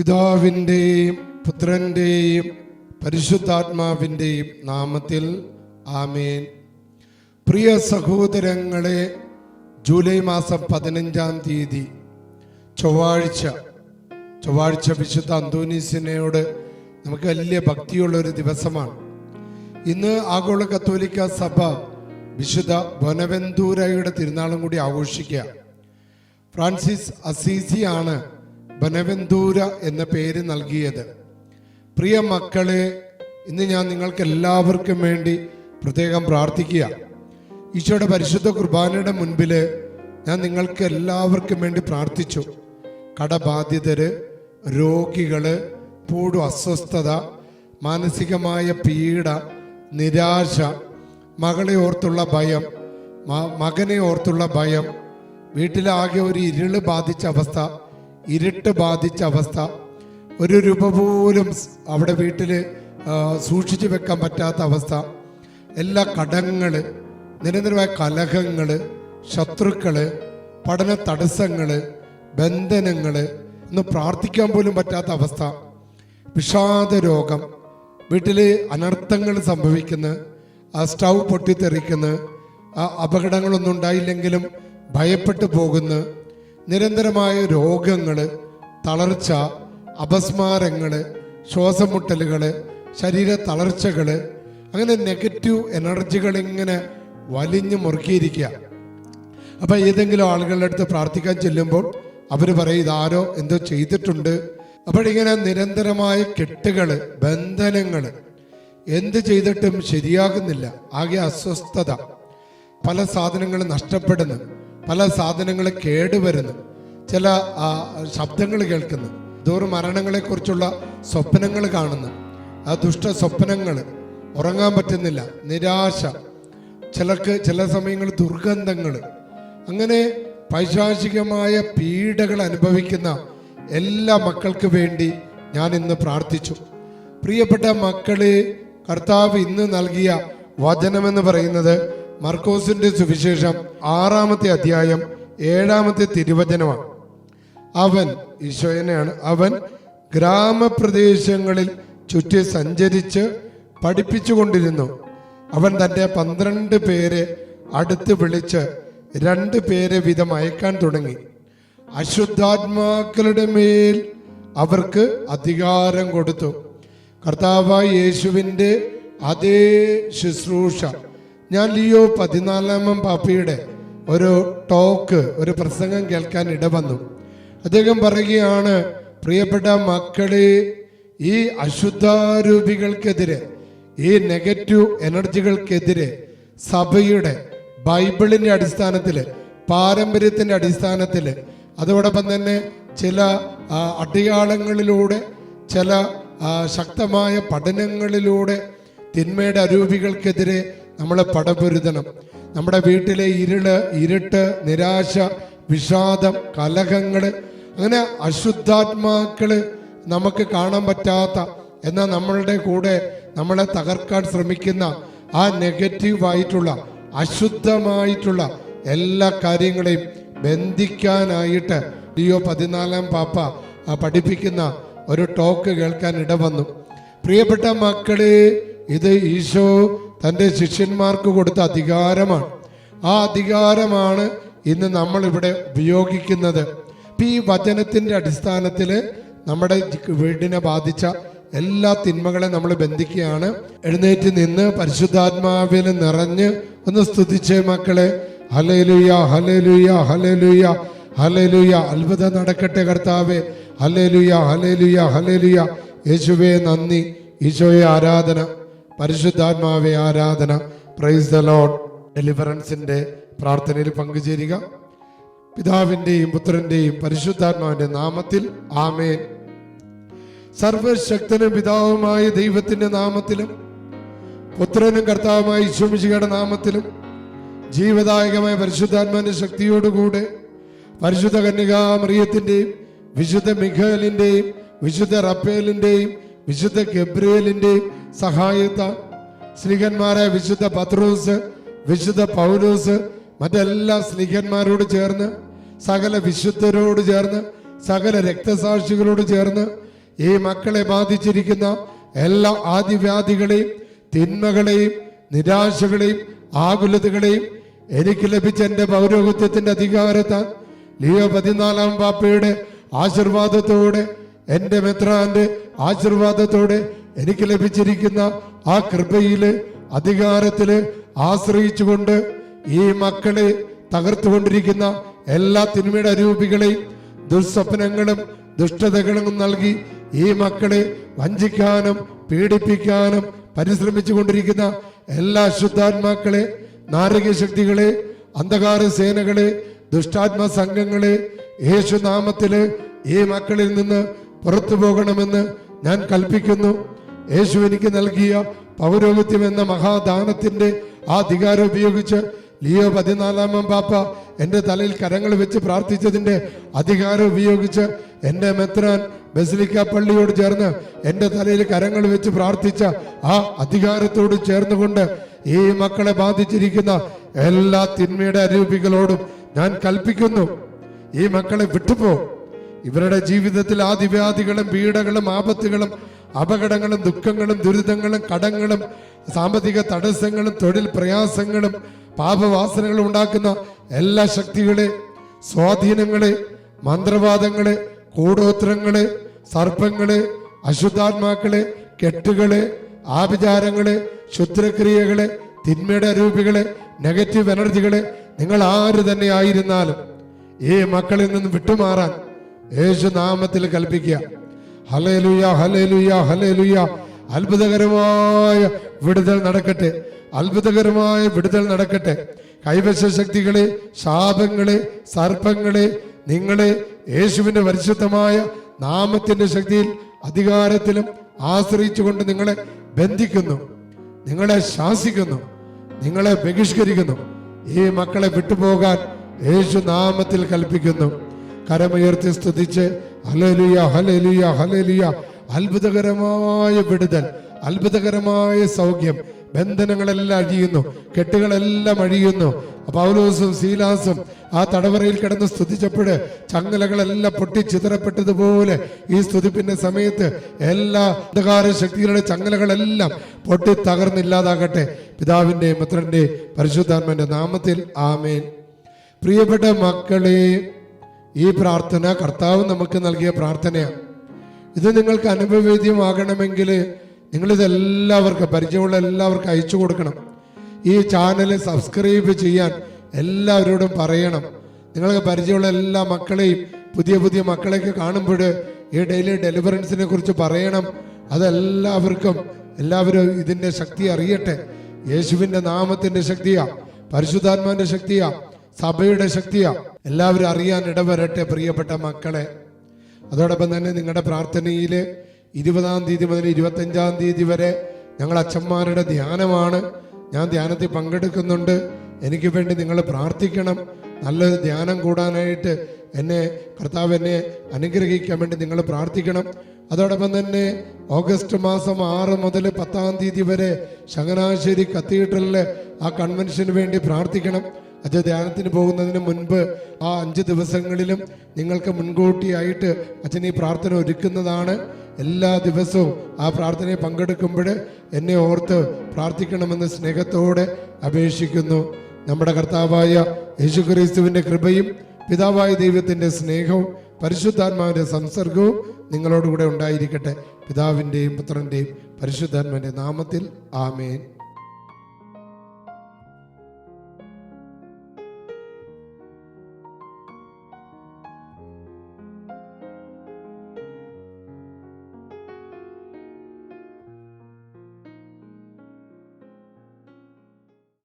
പിതാവിന്റെയും പുത്രന്റെയും പരിശുദ്ധാത്മാവിന്റെയും നാമത്തിൽ ആമേൻ. പ്രിയ സഹോദരങ്ങളെ ജൂലൈ മാസം പതിനഞ്ചാം തീയതി ചൊവ്വാഴ്ച ചൊവ്വാഴ്ച വിശുദ്ധ അന്തോനീസിനോട് നമുക്ക് വലിയ ഭക്തിയുള്ള ഒരു ദിവസമാണ്. ഇന്ന് ആഗോള കത്തോലിക്ക സഭ വിശുദ്ധ ബൊനവെന്തൂരയുടെ തിരുനാളും കൂടി ആഘോഷിക്കുക. ഫ്രാൻസിസ് അസീസിയാണ് ബനവെന്തൂര എന്ന പേര് നൽകിയത്. പ്രിയ മക്കളെ ഇന്ന് ഞാൻ നിങ്ങൾക്ക് എല്ലാവർക്കും വേണ്ടി പ്രത്യേകം പ്രാർത്ഥിക്കുക. ഈശോയുടെ പരിശുദ്ധ കുർബാനയുടെ മുൻപിൽ ഞാൻ നിങ്ങൾക്ക് എല്ലാവർക്കും വേണ്ടി പ്രാർത്ഥിച്ചു. കടബാധിതര് രോഗികൾ പൂടും അസ്വസ്ഥത മാനസികമായ പീഡ നിരാശ മകളെ ഓർത്തുള്ള ഭയം മകനെ ഓർത്തുള്ള ഭയം വീട്ടിലാകെ ഒരു ഇരുൾ ബാധിച്ച അവസ്ഥ ഇരുട്ട് ബാധിച്ച അവസ്ഥ. ഒരു രൂപ പോലും അവിടെ വീട്ടിൽ സൂക്ഷിച്ചു വെക്കാൻ പറ്റാത്ത അവസ്ഥ. എല്ലാ കടങ്ങൾ നിരന്തരമായ കലഹങ്ങൾ ശത്രുക്കൾ പഠന തടസ്സങ്ങൾ ബന്ധനങ്ങൾ ഒന്ന് പ്രാർത്ഥിക്കാൻ പോലും പറ്റാത്ത അവസ്ഥ. വിഷാദ രോഗം വീട്ടിൽ അനർത്ഥങ്ങൾ സംഭവിക്കുന്ന ആ സ്റ്റൗ പൊട്ടിത്തെറിക്കുന്ന ആ അപകടങ്ങളൊന്നും ഉണ്ടായില്ലെങ്കിലും ഭയപ്പെട്ടു പോകുന്ന. നിരന്തരമായ രോഗങ്ങൾ തളർച്ച അപസ്മാരങ്ങൾ ശ്വാസമുട്ടലുകൾ ശരീര തളർച്ചകൾ അങ്ങനെ നെഗറ്റീവ് എനർജികൾ ഇങ്ങനെ വലിഞ്ഞു മുറുക്കിയിരിക്കുക. അപ്പം ഏതെങ്കിലും ആളുകളുടെ അടുത്ത് പ്രാർത്ഥിക്കാൻ ചെല്ലുമ്പോൾ അവർ പറയും ഇതാരോ എന്തോ ചെയ്തിട്ടുണ്ട്. അപ്പോഴിങ്ങനെ നിരന്തരമായ കെട്ടുകൾ ബന്ധനങ്ങൾ എന്ത് ചെയ്തിട്ടും ശരിയാകുന്നില്ല ആകെ അസ്വസ്ഥത പല സാധനങ്ങൾ നഷ്ടപ്പെടുന്നു. പല സാധനങ്ങൾ കേടുവരുന്നു. ചില ശബ്ദങ്ങൾ കേൾക്കുന്നു. ദൂര മരണങ്ങളെ കുറിച്ചുള്ള സ്വപ്നങ്ങൾ കാണുന്നു. ആ ദുഷ്ട സ്വപ്നങ്ങൾ ഉറങ്ങാൻ പറ്റുന്നില്ല. നിരാശ. ചിലർക്ക് ചില സമയങ്ങളിൽ ദുർഗന്ധങ്ങൾ അങ്ങനെ പൈശാചികമായ പീഡകൾ അനുഭവിക്കുന്ന എല്ലാ മക്കൾക്ക് വേണ്ടി ഞാൻ ഇന്ന് പ്രാർത്ഥിച്ചു. പ്രിയപ്പെട്ട മക്കളെ കർത്താവ് ഇന്ന് നൽകിയ വചനമെന്ന് പറയുന്നത് മർക്കോസിന്റെ സുവിശേഷം ആറാമത്തെ അധ്യായം ഏഴാമത്തെ തിരുവചനമാണ്. അവൻ ഈശോയനെയാണ് അവൻ ഗ്രാമപ്രദേശങ്ങളിൽ ചുറ്റി സഞ്ചരിച്ച് പഠിപ്പിച്ചുകൊണ്ടിരുന്നു. അവൻ തന്റെ പന്ത്രണ്ട് പേരെ അടുത്ത് വിളിച്ച് രണ്ട് പേരെ വിധം അയക്കാൻ തുടങ്ങി. അശുദ്ധാത്മാക്കളുടെ മേൽ അവർക്ക് അധികാരം കൊടുത്തു. കർത്താവായ യേശുവിന്റെ അതേ ശുശ്രൂഷ ഞാൻ ലിയോ പതിനാലാമം പാപ്പയുടെ ഒരു ടോക്ക് ഒരു പ്രസംഗം കേൾക്കാൻ ഇടവന്നു. അദ്ദേഹം പറയുകയാണ് പ്രിയപ്പെട്ട മക്കളെ ഈ അശുദ്ധാരൂപികൾക്കെതിരെ ഈ നെഗറ്റീവ് എനർജികൾക്കെതിരെ സഭയുടെ ബൈബിളിന്റെ അടിസ്ഥാനത്തിൽ പാരമ്പര്യത്തിന്റെ അടിസ്ഥാനത്തിൽ അതോടൊപ്പം തന്നെ ചില അടയാളങ്ങളിലൂടെ ചില ശക്തമായ പഠനങ്ങളിലൂടെ തിന്മയുടെ അരൂപികൾക്കെതിരെ നമ്മൾ പടപൊരുതണം. നമ്മുടെ വീട്ടിലെ ഇരുൾ ഇരുട്ട് നിരാശ വിഷാദം കലഹങ്ങൾ അങ്ങനെ അശുദ്ധാത്മാക്കൾ നമുക്ക് കാണാൻ പറ്റാത്ത എന്നാൽ നമ്മളുടെ കൂടെ നമ്മളെ തകർക്കാൻ ശ്രമിക്കുന്ന ആ നെഗറ്റീവായിട്ടുള്ള അശുദ്ധമായിട്ടുള്ള എല്ലാ കാര്യങ്ങളെയും ബന്ധിക്കാനായിട്ട് ലിയോ പതിനാലാം പാപ്പ പഠിപ്പിക്കുന്ന ഒരു ടോക്ക് കേൾക്കാൻ ഇടവന്നു. പ്രിയപ്പെട്ട മക്കളെ ഇത് ഈശോ തന്റെ ശിഷ്യന്മാർക്ക് കൊടുത്ത അധികാരമാണ്. ആ അധികാരമാണ് ഇന്ന് നമ്മൾ ഇവിടെ ഉപയോഗിക്കുന്നത്. അപ്പം ഈ വചനത്തിന്റെ അടിസ്ഥാനത്തിൽ നമ്മുടെ വീടിനെ ബാധിച്ച എല്ലാ തിന്മകളെ നമ്മൾ ബന്ധിക്കുകയാണ്. എഴുന്നേറ്റ് നിന്ന് പരിശുദ്ധാത്മാവിൽ നിറഞ്ഞ് ഒന്ന് സ്തുതിച്ചേ മക്കളെ. ഹലേലുയ ഹലേലുയ ഹലേലുയ ഹലേലുയ അത്ഭുതം നടക്കട്ടെ കർത്താവേ. ഹലേലുയ ഹലേലുയ ഹലേലുയ യേശുവേ നന്ദി. ഈശോയെ ആരാധന. പരിശുദ്ധാത്മാവെ ആരാധന പ്രൈസ് ദ ലോഡ് ഡെലിവറൻസിന്റെ പ്രാർത്ഥനയിൽ പങ്കുചേരുക. പിതാവിന്റെയും പുത്രന്റെയും പരിശുദ്ധാത്മാവിന്റെ നാമത്തിൽ ആമേൻ. സർവശക്തനും പിതാവുമായ ദൈവത്തിന്റെ നാമത്തിലും പുത്രനും കർത്താവുമായ ഈശ്വമിശിയുടെ നാമത്തിലും ജീവദായകമായ പരിശുദ്ധാത്മാവിന്റെ ശക്തിയോടുകൂടെ പരിശുദ്ധ കന്യകാമറിയത്തിന്റെയും വിശുദ്ധ മിഖേലിന്റെയും വിശുദ്ധ റപ്പേലിന്റെയും വിശുദ്ധ ഗബ്രിയലിന്റെയും സഹായത്താൽ സ്ലിഹന്മാരെ വിശുദ്ധ പത്രോസ് വിശുദ്ധ പൗലോസ് മറ്റെല്ലാ സ്ലിഹന്മാരോട് ചേർന്ന് സകല വിശുദ്ധരോട് ചേർന്ന് സകല രക്തസാക്ഷികളോട് ചേർന്ന് ഈ മക്കളെ ബാധിച്ചിരിക്കുന്ന എല്ലാ ആദിവ്യാധികളെയും തിന്മകളെയും നിരാശകളെയും ആകുലതകളെയും എനിക്ക് ലഭിച്ച എന്റെ പൗരോഹിത്യത്തിന്റെ അധികാരത്താൽ ലിയോ പതിനാലാം പാപ്പയുടെ ആശീർവാദത്തോടെ എന്റെ മെത്രാന്റെ ആശീർവാദത്തോടെ എനിക്ക് ലഭിച്ചിരിക്കുന്ന ആ കൃപയിൽ അധികാരത്തിൽ ആശ്രയിച്ചുകൊണ്ട് ഈ മക്കളെ തകർത്തുകൊണ്ടിരിക്കുന്ന എല്ലാ തിന്മയുടെ അരൂപികളെയും ദുസ്വപ്നങ്ങളും ദുഷ്ടതകളും നൽകി ഈ മക്കളെ വഞ്ചിക്കാനും പീഡിപ്പിക്കാനും പരിശ്രമിച്ചു കൊണ്ടിരിക്കുന്ന എല്ലാ ശുദ്ധാത്മാക്കളെ നാരക ശക്തികളെ അന്ധകാര സേനകളെ ദുഷ്ടാത്മ സംഘങ്ങളെ യേശുനാമത്തിൽ ഈ മക്കളിൽ നിന്ന് പുറത്തു പോകണമെന്ന് ഞാൻ കൽപ്പിക്കുന്നു. യേശു എനിക്ക് നൽകിയ പൗരോഹിത്യം എന്ന മഹാദാനത്തിന്റെ ആ അധികാരം ഉപയോഗിച്ച് ലിയോ പതിനാലാമൻ പാപ്പ എന്റെ തലയിൽ കരങ്ങൾ വെച്ച് പ്രാർത്ഥിച്ചതിന്റെ അധികാരം ഉപയോഗിച്ച് എന്റെ മെത്രാൻ ബസലിക്ക പള്ളിയോട് ചേർന്ന് എന്റെ തലയിൽ കരങ്ങൾ വെച്ച് പ്രാർത്ഥിച്ച ആ അധികാരത്തോട് ചേർന്നുകൊണ്ട് ഈ മക്കളെ ബാധിച്ചിരിക്കുന്ന എല്ലാ തിന്മയുടെ അരൂപികളോടും ഞാൻ കൽപ്പിക്കുന്നു ഈ മക്കളെ വിട്ടുപോ. ഇവരുടെ ജീവിതത്തിൽ ആദിവ്യാധികളും പീഡകളും ആപത്തുകളും അപകടങ്ങളും ദുഃഖങ്ങളും ദുരിതങ്ങളും കടങ്ങളും സാമ്പത്തിക തടസ്സങ്ങളും തൊഴിൽ പ്രയാസങ്ങളും പാപവാസനകളും ഉണ്ടാക്കുന്ന എല്ലാ ശക്തികളെ സ്വാധീനങ്ങളെ മന്ത്രവാദങ്ങളെ കൂടോത്രങ്ങളെ സർപ്പങ്ങൾ അശുദ്ധാത്മാക്കൾ കെട്ടുകൾ ആഭിചാരങ്ങൾ ക്ഷുദ്രക്രിയകളെ തിന്മയുടെ രൂപികൾ നെഗറ്റീവ് എനർജികൾ നിങ്ങൾ ആര് തന്നെ ആയിരുന്നാലും ഈ മക്കളിൽ നിന്ന് വിട്ടുമാറാൻ യേശു നാമത്തിൽ കൽപ്പിക്കുക. ഹലേലുയ ഹലേലുയ ഹലേലുയ അത്ഭുതകരമായ വിടുതൽ നടക്കട്ടെ. അത്ഭുതകരമായ വിടുതൽ നടക്കട്ടെ. കൈവശ ശക്തികളെ ശാപങ്ങളെ സർപ്പങ്ങളെ നിങ്ങളെ യേശുവിന്റെ പരിശുദ്ധമായ നാമത്തിന്റെ ശക്തിയിൽ അധികാരത്തിലും ആശ്രയിച്ചുകൊണ്ട് നിങ്ങളെ ബന്ധിക്കുന്നു. നിങ്ങളെ ശാസിക്കുന്നു. നിങ്ങളെ ബഹിഷ്കരിക്കുന്നു. ഈ മക്കളെ വിട്ടുപോകാൻ യേശു നാമത്തിൽ കൽപ്പിക്കുന്നു. കരമുയർത്തി സ്തുതിച്ച് ഹലലിയ ഹലലിയ ഹലലിയ അത്ഭുതകരമായ വിടുതൽ അത്ഭുതകരമായ സൗഖ്യം. ബന്ധനങ്ങളെല്ലാം അഴിയുന്നു കെട്ടുകളെല്ലാം അഴിയുന്നു. പൗലോസും സീലാസും ആ തടവറയിൽ കിടന്ന് സ്തുതിച്ചപ്പോൾ ചങ്ങലകളെല്ലാം പൊട്ടി ചിതറപ്പെട്ടതുപോലെ ഈ സ്തുതിപ്പിന്റെ സമയത്ത് എല്ലാ അന്ധകാര ശക്തികളുടെ ചങ്ങലകളെല്ലാം പൊട്ടി തകർന്നില്ലാതാകട്ടെ. പിതാവിന്റെയും പുത്രന്റെയും പരിശുദ്ധാത്മന്റെ നാമത്തിൽ ആമേൻ. പ്രിയപ്പെട്ട മക്കളെ ഈ പ്രാർത്ഥന കർത്താവ് നമുക്ക് നൽകിയ പ്രാർത്ഥനയാണ്. ഇത് നിങ്ങൾക്ക് അനുഭവവേദ്യമാകണമെങ്കിൽ നിങ്ങളിതെല്ലാവർക്കും പരിചയമുള്ള എല്ലാവർക്കും അയച്ചു കൊടുക്കണം. ഈ ചാനൽ സബ്സ്ക്രൈബ് ചെയ്യാൻ എല്ലാവരോടും പറയണം. നിങ്ങൾക്ക് പരിചയമുള്ള എല്ലാ മക്കളെയും പുതിയ പുതിയ മക്കളെയൊക്കെ കാണുമ്പോൾ ഈ ഡെയിലി ഡെലിവറൻസിനെ കുറിച്ച് പറയണം. അതെല്ലാവർക്കും എല്ലാവരും ഇതിന്റെ ശക്തി അറിയട്ടെ. യേശുവിന്റെ നാമത്തിന്റെ ശക്തിയാ പരിശുദ്ധാത്മാവിന്റെ ശക്തിയാ സഭയുടെ ശക്തിയാ. എല്ലാവരും അറിയാൻ ഇടവരട്ടെ പ്രിയപ്പെട്ട മക്കളെ. അതോടൊപ്പം തന്നെ നിങ്ങളുടെ പ്രാർത്ഥനയിൽ ഇരുപതാം തീയതി മുതൽ ഇരുപത്തഞ്ചാം തീയതി വരെ ഞങ്ങൾ അച്ഛന്മാരുടെ ധ്യാനമാണ്. ഞാൻ ധ്യാനത്തിൽ പങ്കെടുക്കുന്നുണ്ട്. എനിക്ക് വേണ്ടി നിങ്ങൾ പ്രാർത്ഥിക്കണം. നല്ലൊരു ധ്യാനം കൂടാനായിട്ട് എന്നെ കർത്താവ് എന്നെ അനുഗ്രഹിക്കാൻ വേണ്ടി നിങ്ങൾ പ്രാർത്ഥിക്കണം. അതോടൊപ്പം തന്നെ ഓഗസ്റ്റ് മാസം ആറ് മുതൽ പത്താം തീയതി വരെ ചങ്ങനാശ്ശേരി കത്തീഡ്രലിൽ ആ കൺവെൻഷന് വേണ്ടി പ്രാർത്ഥിക്കണം. അത് ധ്യാനത്തിന് പോകുന്നതിന് മുൻപ് ആ അഞ്ച് ദിവസങ്ങളിലും നിങ്ങൾക്ക് മുൻകൂട്ടിയായിട്ട് അച്ഛൻ ഈ പ്രാർത്ഥന ഒരുക്കുന്നതാണ്. എല്ലാ ദിവസവും ആ പ്രാർത്ഥനയെ പങ്കെടുക്കുമ്പോൾ എന്നെ ഓർത്ത് പ്രാർത്ഥിക്കണമെന്ന് സ്നേഹത്തോടെ അപേക്ഷിക്കുന്നു. നമ്മുടെ കർത്താവായ യേശു യേശുക്രിസ്തുവിന്റെ കൃപയും പിതാവായ ദൈവത്തിന്റെ സ്നേഹവും പരിശുദ്ധാത്മാവിന്റെ സംസർഗവും നിങ്ങളോടുകൂടെ ഉണ്ടായിരിക്കട്ടെ. പിതാവിന്റെയും പുത്രന്റെയും പരിശുദ്ധാത്മാവിന്റെ നാമത്തിൽ ആമേൻ.